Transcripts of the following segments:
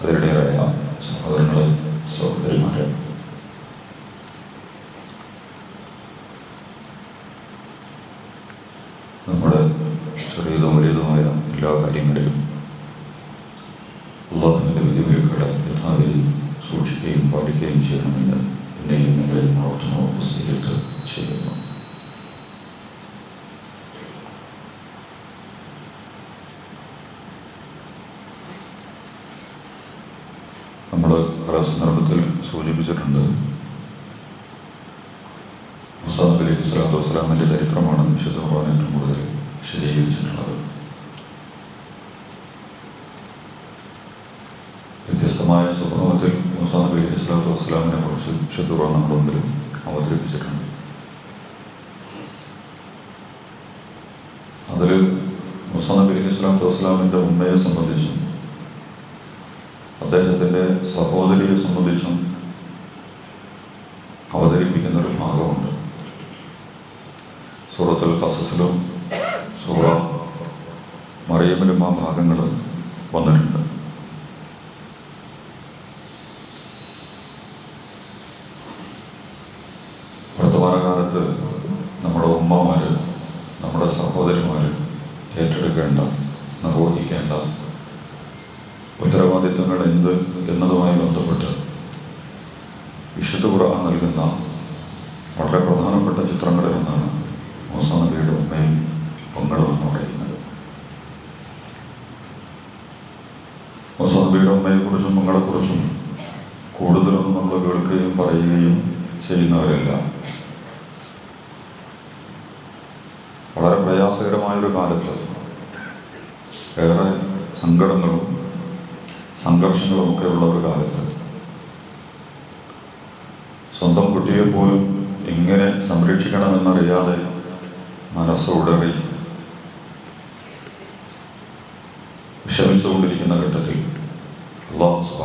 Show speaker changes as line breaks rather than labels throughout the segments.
അതിനിടയായ സഹോദരങ്ങളെ സഹോദരിമാരെ. നമ്മുടെ ചെറിയതും വലിയതുമായ എല്ലാ കാര്യങ്ങളിലും അള്ളാഹുവിന്റെ വിധിവിലക്കുകളെ യഥാവിധി സൂക്ഷിക്കുകയും പാലിക്കുകയും ചെയ്യണമെന്ന് എന്നെയും നിങ്ങളെ ഉണർത്തുന്ന അവസ്ഥയിലേക്ക് ചെയ്യുന്നു നമ്മൾ പല സന്ദർഭത്തിൽ സൂചിപ്പിച്ചിട്ടുണ്ട് മുസാദ് അലി സ്വലാത്തു ചരിത്രമാണ് വിശുദ്ധ ഖുർആൻ കൂടുതൽ വിശദീകരിച്ചിട്ടുള്ളത്. വ്യത്യസ്തമായ സ്വഭാവത്തിൽ മുസാദ് അലി സ്വലാത്തു വസ്സലാമിനെ കുറിച്ച് വിശുദ്ധ ഖുർആൻ നമ്മുടെ അവതരിപ്പിച്ചിട്ടുണ്ട്. അതിൽ മുസാദ് ഇസ്ലാത്തു സ്വലാത്തു ഉമ്മയെ സംബന്ധിച്ചും അദ്ദേഹത്തിന്റെ സഹോദരിയെ സംബന്ധിച്ചും അവതരിപ്പിക്കുന്ന ഒരു ഭാഗമുണ്ട് സൂറത്തുൽ കസസിലും സൂറ മറിയമിലും ആ ഭാഗങ്ങൾ വന്നിട്ടുണ്ട് വർത്തമാനകാലത്ത് നമ്മുടെ ഉമ്മമാർ നമ്മുടെ സഹോദരിമാർ ഏറ്റെടുക്കേണ്ട നിർവഹിക്കേണ്ട ഉത്തരവാദിത്തങ്ങൾ എന്ത് എന്നതുമായി ബന്ധപ്പെട്ട് വിശുദ്ധ ഖുർആൻ നൽകുന്ന വളരെ പ്രധാനപ്പെട്ട ചിത്രങ്ങളിൽ ഒന്നാണ് മൂസ നബിയുടെ ഉമ്മയും പൊങ്ങളും എന്ന് പറയുന്നത് മൂസ അമ്മയെക്കുറിച്ചും മംഗളെക്കുറിച്ചും കൂടുതലൊന്നും നമ്മൾ കേൾക്കുകയും പറയുകയും ചെയ്യുന്നവരല്ല. വളരെ പ്രയാസകരമായൊരു കാലത്ത് ഏറെ സങ്കടങ്ങളും സംഘർഷങ്ങളുമൊക്കെ ഉള്ള ഒരു കാലത്ത് സ്വന്തം കുട്ടിയെ പോലും എങ്ങനെ സംരക്ഷിക്കണമെന്നറിയാതെ മനസ്സ് ഉടറി വിഷമിച്ചുകൊണ്ടിരിക്കുന്ന ഘട്ടത്തിൽ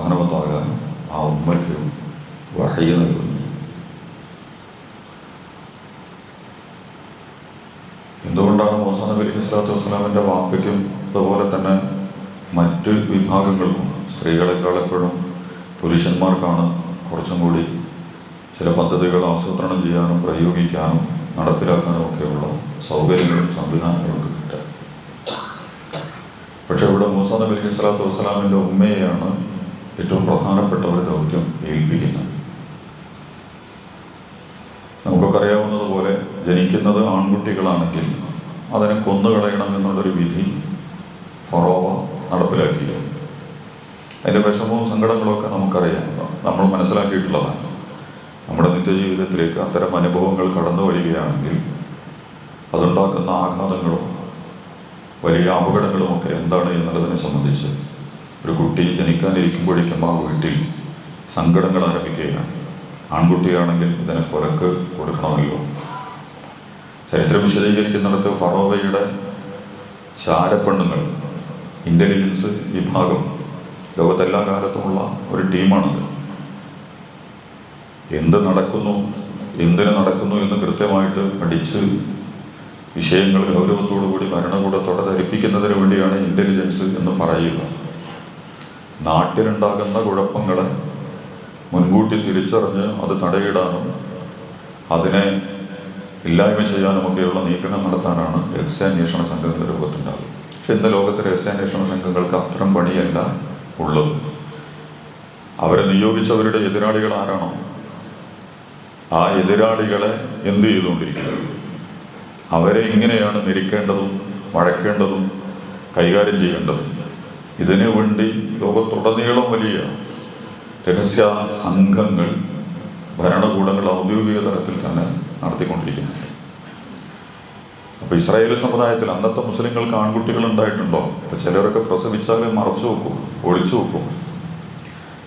സുബാനവത്താകാൻ ആ ഉമ്മയ്ക്ക് വഹയ നൽകുന്നു എന്തുകൊണ്ടാണ് മൂസ നബി അലൈഹി സ്വലാത്തു വസ്സലാമിന്റെ വാപ്പയ്ക്കും അതുപോലെ തന്നെ മറ്റ് വിഭാഗങ്ങൾക്കും സ്ത്രീകളെക്കാൾ എപ്പോഴും പുരുഷന്മാർക്കാണ് കുറച്ചും കൂടി ചില പദ്ധതികൾ ആസൂത്രണം ചെയ്യാനും പ്രയോഗിക്കാനും നടപ്പിലാക്കാനും ഒക്കെയുള്ള സൗകര്യങ്ങളും സംവിധാനങ്ങളും ഒക്കെ കിട്ടുക. പക്ഷെ ഇവിടെ മൂസാ നബി അലൈഹി സ്വലാത്തു വസ്സലാമിന്റെ ഉമ്മയെയാണ് ഏറ്റവും പ്രധാനപ്പെട്ട ഒരു ദൗത്യം ഏൽപ്പിക്കുന്നത് നമുക്കൊക്കെ അറിയാവുന്നതുപോലെ ജനിക്കുന്നത് ആൺകുട്ടികളാണെങ്കിൽ അതിനെ കൊന്നുകളയണം എന്നുള്ളൊരു വിധി ഫറോവ നടപ്പിലാക്കിയിരുന്നു. അതിന്റെ വിഷമവും സങ്കടങ്ങളും ഒക്കെ നമുക്കറിയാം. നമ്മൾ മനസ്സിലാക്കിയിട്ടുള്ളതാണ്. നമ്മുടെ നിത്യജീവിതത്തിലേക്ക് അത്തരം അനുഭവങ്ങൾ കടന്നു വരികയാണെങ്കിൽ അതുണ്ടാക്കുന്ന ആഘാതങ്ങളും വലിയ അപകടങ്ങളുമൊക്കെ എന്താണ് എന്നുള്ളതിനെ സംബന്ധിച്ച് ഒരു കുട്ടി ജനിക്കാനിരിക്കുമ്പോഴേക്കും ആ വീട്ടിൽ സങ്കടങ്ങൾ ആരംഭിക്കുകയാണ്. ആൺകുട്ടിയാണെങ്കിൽ ഇതിനെ കൊലക്ക് കൊടുക്കണമല്ലോ. ചരിത്രം വിശദീകരിക്കുന്നിടത്ത് ഫറോവയുടെ ചാരപ്പെണ്ണുങ്ങൾ ഇന്റലിജൻസ് വിഭാഗം ലോകത്തെല്ലാ കാലത്തുമുള്ള ഒരു ടീമാണത്. എന്ത് നടക്കുന്നു എന്തിനു നടക്കുന്നു എന്ന് കൃത്യമായിട്ട് പഠിച്ച് വിഷയങ്ങൾ ഗൗരവത്തോടു കൂടി ഭരണകൂടത്തോടെ ധരിപ്പിക്കുന്നതിന് വേണ്ടിയാണ് ഇന്റലിജൻസ് എന്ന് പറയുക. നാട്ടിലുണ്ടാകുന്ന കുഴപ്പങ്ങളെ മുൻകൂട്ടി തിരിച്ചറിഞ്ഞ് അത് തടയിടാനും അതിനെ ഇല്ലായ്മ ചെയ്യാനുമൊക്കെയുള്ള നീക്കങ്ങൾ നടത്താനാണ് രഹസ്യാന്വേഷണ സംഘങ്ങളുടെ രൂപത്തിലുണ്ടാകും പക്ഷെ ഇന്ന് ലോകത്തെ രഹസ്യാന്വേഷണ സംഘങ്ങൾക്ക് അത്തരം പണിയല്ല ഉള്ളത്. അവരെ നിയോഗിച്ചവരുടെ എതിരാളികൾ ആരാണോ ആ എതിരാളികളെ എന്ത് ചെയ്തുകൊണ്ടിരിക്കുന്നത് അവരെ ഇങ്ങനെയാണ് മെരിക്കേണ്ടതും വഴക്കേണ്ടതും കൈകാര്യം ചെയ്യേണ്ടതും? ഇതിനു വേണ്ടി ലോകത്തുടനീളം വലിയ രഹസ്യ സംഘങ്ങൾ ഭരണകൂടങ്ങൾ ഔദ്യോഗിക തലത്തിൽ തന്നെ നടത്തിക്കൊണ്ടിരിക്കുന്നുണ്ട്. അപ്പോൾ ഇസ്രായേൽ സമുദായത്തിൽ അന്നത്തെ മുസ്ലിങ്ങൾക്ക് ആൺകുട്ടികൾ ഉണ്ടായിട്ടുണ്ടോ? അപ്പോൾ ചിലരൊക്കെ പ്രസവിച്ചാൽ മറച്ചു വെക്കും ഒളിച്ചു വെക്കും.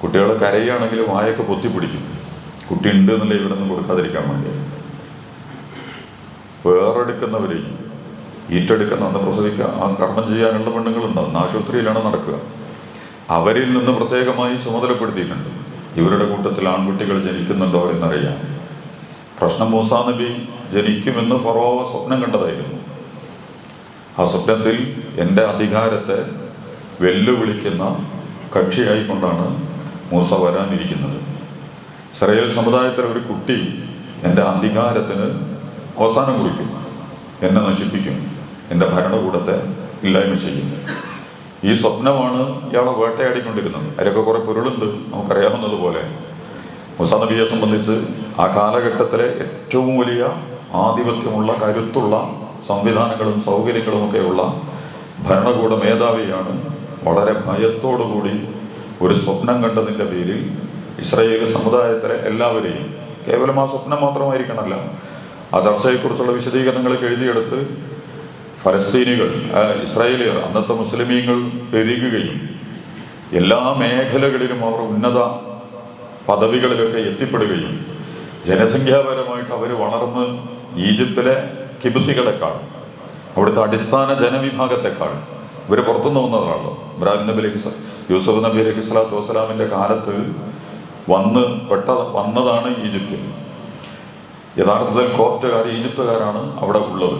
കുട്ടികളെ കരയുകയാണെങ്കിൽ വായൊക്കെ പൊത്തിപ്പിടിക്കും കുട്ടി ഉണ്ട് എന്നുള്ള ഇവരൊന്നും കൊടുക്കാതിരിക്കാൻ വേണ്ടി. വേറെടുക്കുന്നവരെയും ഈറ്റെടുക്കുന്ന അന്ന് പ്രസവിക്കുക ആ കർമ്മം ചെയ്യാനുള്ള പെണ്ണുങ്ങളുണ്ടാവും ആശുപത്രിയിലാണ് നടക്കുക. അവരിൽ നിന്ന് പ്രത്യേകമായി ചുമതലപ്പെടുത്തിയിട്ടുണ്ട്. ഇവരുടെ കൂട്ടത്തിൽ ആൺകുട്ടികൾ ജനിക്കുന്നുണ്ടോ എന്നറിയാം. പ്രശ്നം മൂസാ നബി ജനിക്കുമെന്ന് ഫറോവ സ്വപ്നം കണ്ടതായിരുന്നു. ആ സ്വപ്നത്തിൽ എന്റെ അധികാരത്തെ വെല്ലുവിളിക്കുന്ന കക്ഷിയായിക്കൊണ്ടാണ് മൂസ വരാനിരിക്കുന്നത്. ഇസ്രയേൽ സമുദായത്തിലെ ഒരു കുട്ടി എന്റെ അധികാരത്തിന് അവസാനം കുറിക്കും. എന്നെ നശിപ്പിക്കും. എന്റെ ഭരണകൂടത്തെ ഇല്ലായ്മ ചെയ്യുന്നു. ഈ സ്വപ്നമാണ് ഇയാളെ വേട്ടയാടിക്കൊണ്ടിരുന്നത് അതിലൊക്കെ കുറെ പൊരുളുണ്ട് നമുക്കറിയാവുന്നതുപോലെ. മുസാ നബിയെ സംബന്ധിച്ച് ആ കാലഘട്ടത്തിലെ ഏറ്റവും വലിയ ആധിപത്യമുള്ള കരുത്തുള്ള സംവിധാനങ്ങളും സൗകര്യങ്ങളും ഒക്കെയുള്ള ഭരണകൂട മേധാവിയാണ് വളരെ ഭയത്തോടുകൂടി ഒരു സ്വപ്നം കണ്ടതിന്റെ പേരിൽ ഇസ്രായേൽ സമുദായത്തിലെ എല്ലാവരെയും കേവലം ആ സ്വപ്നം മാത്രമായിരിക്കണമല്ല ആ ചർച്ചയെക്കുറിച്ചുള്ള വിശദീകരണങ്ങളൊക്കെ എഴുതിയെടുത്ത് ഫലസ്തീനികൾ ഇസ്രായേലിയർ അന്നത്തെ മുസ്ലിമീങ്ങൾ പെരുകുകയും എല്ലാ മേഖലകളിലും അവർ ഉന്നത പദവികളിലൊക്കെ എത്തിപ്പെടുകയും ജനസംഖ്യാപരമായിട്ട് അവർ വളർന്ന് ഈജിപ്തിലെ കിബുത്തികളെക്കാൾ അവിടുത്തെ അടിസ്ഥാന ജനവിഭാഗത്തെക്കാൾ ഇവർ പുറത്തുനിന്ന് വന്നതാണല്ലോ. ഇബ്രാഹിം നബി അലഹി യൂസഫ് നബി അലഹി സ്വലാത്തു വസ്സലാമിന്റെ കാലത്ത് വന്ന് പെട്ട വന്നതാണ് ഈജിപ്തിൽ. യഥാർത്ഥത്തിൽ കോപ്റ്റുകാർ ഈജിപ്തുകാരാണ് അവിടെ ഉള്ളത്.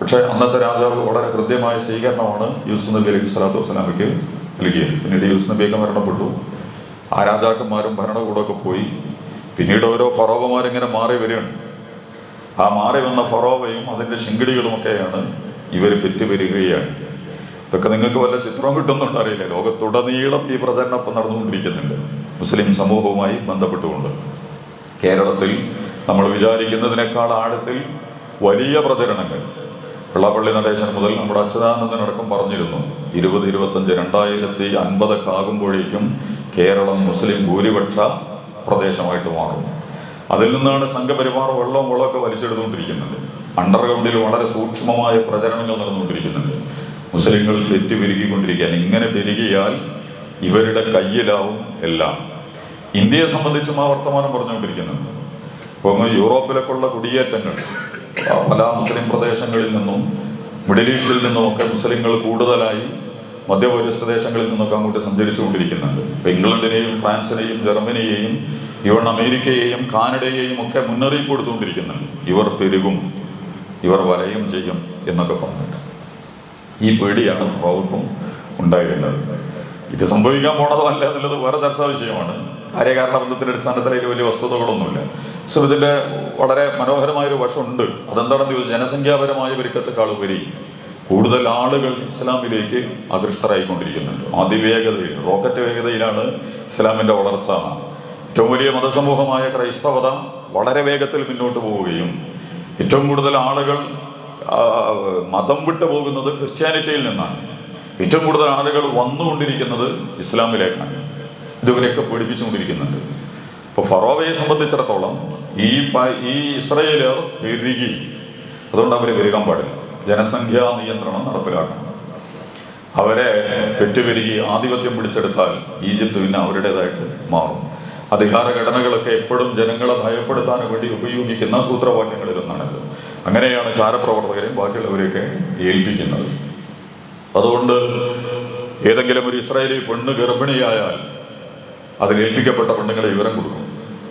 പക്ഷേ അന്നത്തെ രാജാവ് വളരെ ഹൃദ്യമായ സ്വീകരണമാണ് യൂസുഫ് നബി അലൈഹി സ്വലാത്തു വസ്സലാമിക്ക് നൽകിയത്. പിന്നീട് യൂസുഫ് നബിയൊക്കെ മരണപ്പെട്ടു. ആ രാജാക്കന്മാരും ഭരണകൂടമൊക്കെ പോയി. പിന്നീട് ഓരോ ഫറോവമാരിങ്ങനെ മാറി വരികയാണ്. ആ മാറി വന്ന ഫറോവയും അതിന്റെ ശിങ്കിടികളുമൊക്കെയാണ് ഇവർ പെറ്റുവരികയാണ്. ഇതൊക്കെ നിങ്ങൾക്ക് വല്ല ചിത്രം കിട്ടുന്നുണ്ടോ അറിയില്ല. ലോകത്തുടനീളം ഈ പ്രചരണം ഇപ്പം നടന്നുകൊണ്ടിരിക്കുന്നുണ്ട്. മുസ്ലിം സമൂഹവുമായി ബന്ധപ്പെട്ടുകൊണ്ട്. കേരളത്തിൽ നമ്മൾ വിചാരിക്കുന്നതിനേക്കാൾ ആഴത്തിൽ വലിയ പ്രചരണങ്ങൾ. വെള്ളാപ്പള്ളി നടേശൻ മുതൽ നമ്മുടെ അച്യുതാനന്ദനടക്കം പറഞ്ഞിരുന്നു. ഇരുപത് ഇരുപത്തഞ്ച് രണ്ടായിരത്തി അൻപതൊക്കെ ആകുമ്പോഴേക്കും കേരളം മുസ്ലിം ഭൂരിപക്ഷ പ്രദേശമായിട്ട് മാറും. അതിൽ നിന്നാണ് സംഘപരിവാർ വെള്ളവും വെള്ളമൊക്കെ വലിച്ചെടുത്തുകൊണ്ടിരിക്കുന്നത്. അണ്ടർഗ്രൗണ്ടിൽ വളരെ സൂക്ഷ്മമായ പ്രചരണങ്ങൾ നടന്നുകൊണ്ടിരിക്കുന്നുണ്ട്. മുസ്ലിങ്ങൾ തെറ്റി പെരുകിക്കൊണ്ടിരിക്കുകയാണ് ഇങ്ങനെ പെരുകിയാൽ ഇവരുടെ കയ്യിലാവും എല്ലാം. ഇന്ത്യയെ സംബന്ധിച്ചും ആ വർത്തമാനം പറഞ്ഞുകൊണ്ടിരിക്കുന്നുണ്ട്. ഇപ്പോൾ അങ്ങ് യൂറോപ്പിലൊക്കെ ഉള്ള കുടിയേറ്റങ്ങൾ പല മുസ്ലിം പ്രദേശങ്ങളിൽ നിന്നും മിഡിൽ ഈസ്റ്റിൽ നിന്നുമൊക്കെ മുസ്ലിങ്ങൾ കൂടുതലായി മധ്യപൗരസ് പ്രദേശങ്ങളിൽ നിന്നൊക്കെ അങ്ങോട്ട് സഞ്ചരിച്ചുകൊണ്ടിരിക്കുന്നുണ്ട്. ഇപ്പം ഇംഗ്ലണ്ടിനെയും ഫ്രാൻസിനെയും ജർമ്മനിയെയും ഇവൺ അമേരിക്കയെയും കാനഡയെയും ഒക്കെ മുന്നറിയിപ്പ് കൊടുത്തുകൊണ്ടിരിക്കുന്നുണ്ട്. ഇവർ പെരുകും ഇവർ വലയും ചെയ്യും എന്നൊക്കെ പറഞ്ഞിട്ട്. ഈ പേടിയാണ് അവർക്കും ഉണ്ടായിരുന്നത്. ഇത് സംഭവിക്കാൻ പോണതോ അല്ല എന്നുള്ളത് വേറെ ചർച്ചാ വിഷയമാണ്. കാര്യകാരണ ബന്ധത്തിന്റെ അടിസ്ഥാനത്തിൽ അതിൽ വലിയ വസ്തുതകളൊന്നുമില്ല. സോ ഇതിന്റെ വളരെ മനോഹരമായ ഒരു വശമുണ്ട്. അതെന്താണെന്ന് ചോദിച്ചാൽ ജനസംഖ്യാപരമായ ഒരുക്കത്തെക്കാൾ ഉപരി. കൂടുതൽ ആളുകൾ ഇസ്ലാമിലേക്ക് ആകൃഷ്ടരായിക്കൊണ്ടിരിക്കുന്നുണ്ട് അതിവേഗതയിൽ റോക്കറ്റ് വേഗതയിലാണ് ഇസ്ലാമിന്റെ വളർച്ച. ഏറ്റവും വലിയ മതസമൂഹമായ ക്രൈസ്തവത വളരെ വേഗത്തിൽ മുന്നോട്ട് പോവുകയും ഏറ്റവും കൂടുതൽ ആളുകൾ മതം വിട്ടു പോകുന്നത് ക്രിസ്ത്യാനിറ്റിയിൽ നിന്നാണ്. ഏറ്റവും കൂടുതൽ ആളുകൾ വന്നുകൊണ്ടിരിക്കുന്നത് ഇസ്ലാമിലേക്കാണ്. ഇതുവരെയൊക്കെ പേടിപ്പിച്ചുകൊണ്ടിരിക്കുന്നുണ്ട്. ഇപ്പോൾ ഫറോവയെ സംബന്ധിച്ചിടത്തോളം ഈ ഈ ഇസ്രയേലർ പെരുകി. അതുകൊണ്ട് അവർ പെരുകാൻ പാടില്ല. ജനസംഖ്യാ നിയന്ത്രണം നടപ്പിലാക്കണം. അവരെ പെറ്റുപെരുകി ആധിപത്യം പിടിച്ചെടുത്താൽ ഈജിപ്ത് പിന്നെ അവരുടേതായിട്ട് മാറും. അധികാര ഘടനകളൊക്കെ എപ്പോഴും ജനങ്ങളെ ഭയപ്പെടുത്താൻ വേണ്ടി ഉപയോഗിക്കുന്ന സൂത്രവാക്യങ്ങളിൽ സൂത്രവാക്യങ്ങളിലൊന്നാണല്ലോ അങ്ങനെയാണ് ചാരപ്രവർത്തകരെയും ബാക്കിയുള്ളവരെയൊക്കെ ഏൽപ്പിക്കുന്നത്. അതുകൊണ്ട് ഏതെങ്കിലും ഒരു ഇസ്രായേലി പെണ്ണ് ഗർഭിണിയായാൽ അതിൽ ഏൽപ്പിക്കപ്പെട്ട പെണ്ണുങ്ങളെ വിവരം കൊടുക്കും